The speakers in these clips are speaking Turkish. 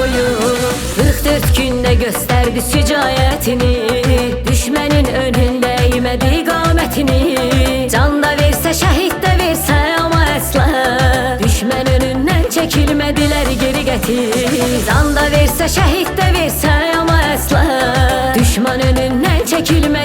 14 günde gösterdi sücayetini Düşmenin önünde eğmedi qametini Can da verse şehit de verse ama esla. Düşmen önünden çekilmediler geri getir. Can da verse şehit de verse ama esla. Düşman önünden çekilmediler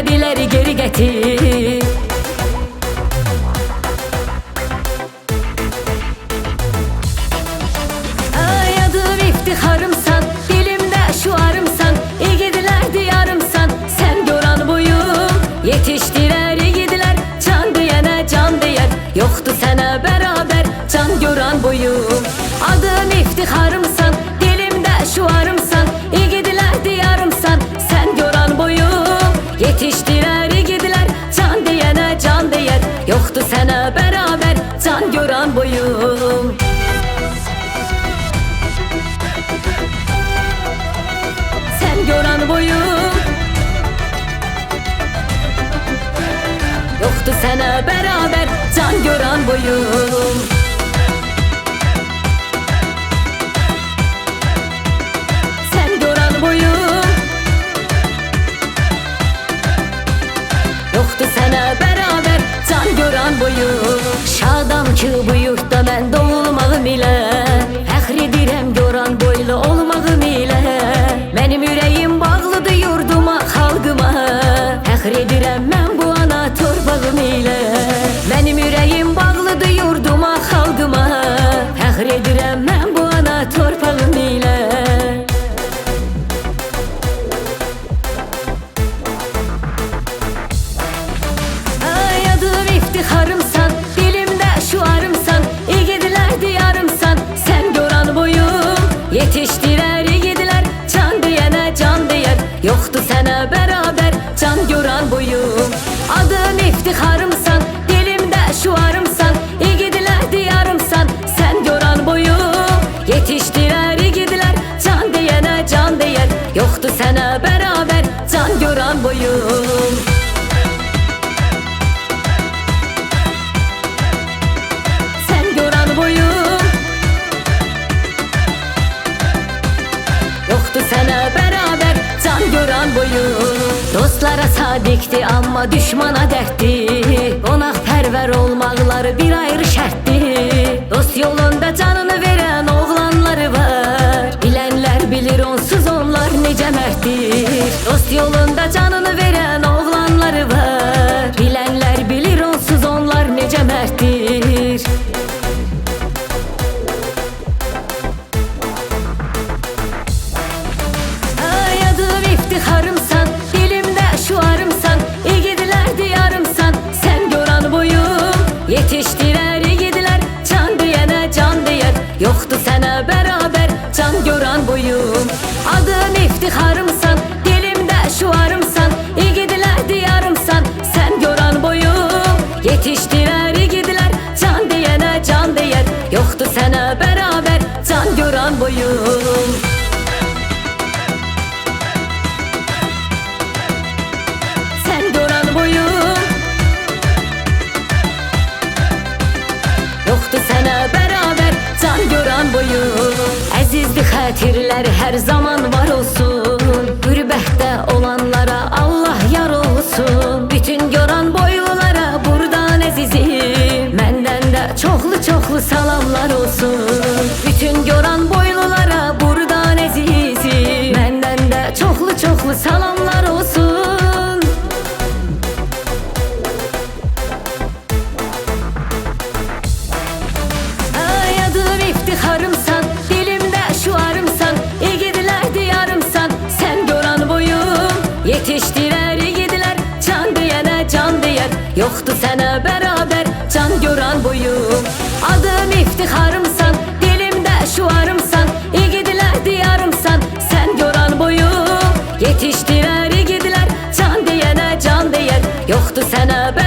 Beraber can gören boyum Sen gören boyum Yoktu sana beraber can gören boyum Şadam ki bu yurtta ben doğulmağım ile Fəxr edirəm göran boylu olmağım ile. Benim yüreğim bağlıdır yurduma, xalqıma Fəxr edirəm mən bu ana torpağım ile. Benim yüreğim bağlıdır Boyum. Adım iftiharımsan Dostlara sadikti ama düşmana dertti Qonaqpərvər olmaqları bir ayrı şərtdi Dost yolunda canını veren oğlanları var. Bilenler bilir onsuz onlar necə mərddir Dost yolunda canını veren Can gören boyum Adım iftiharımsan Dilimde şuarımsan İgidiler diyarımsan Sen gören boyum Yetiştirer igidiler Can diyene can diyer Yoktu sana beraber Can gören boyum xətirlər hər zaman var olsun. Qürbətdə olanlara Allah yar olsun. Bütün gören boylulara buradan əzizim Məndən də çoxlu çoxlu salamlar olsun. Bütün gören boylulara buradan əzizim Məndən də çoxlu çoxlu salamlar Yoktu sana beraber Can gören boyum. Adım iftiharımsan Dilimde şuarımsan İgidiler diyarımsan Sen gören boyum. Yetiştirer igidiler Can diyene can diyer Yoktu sana beraber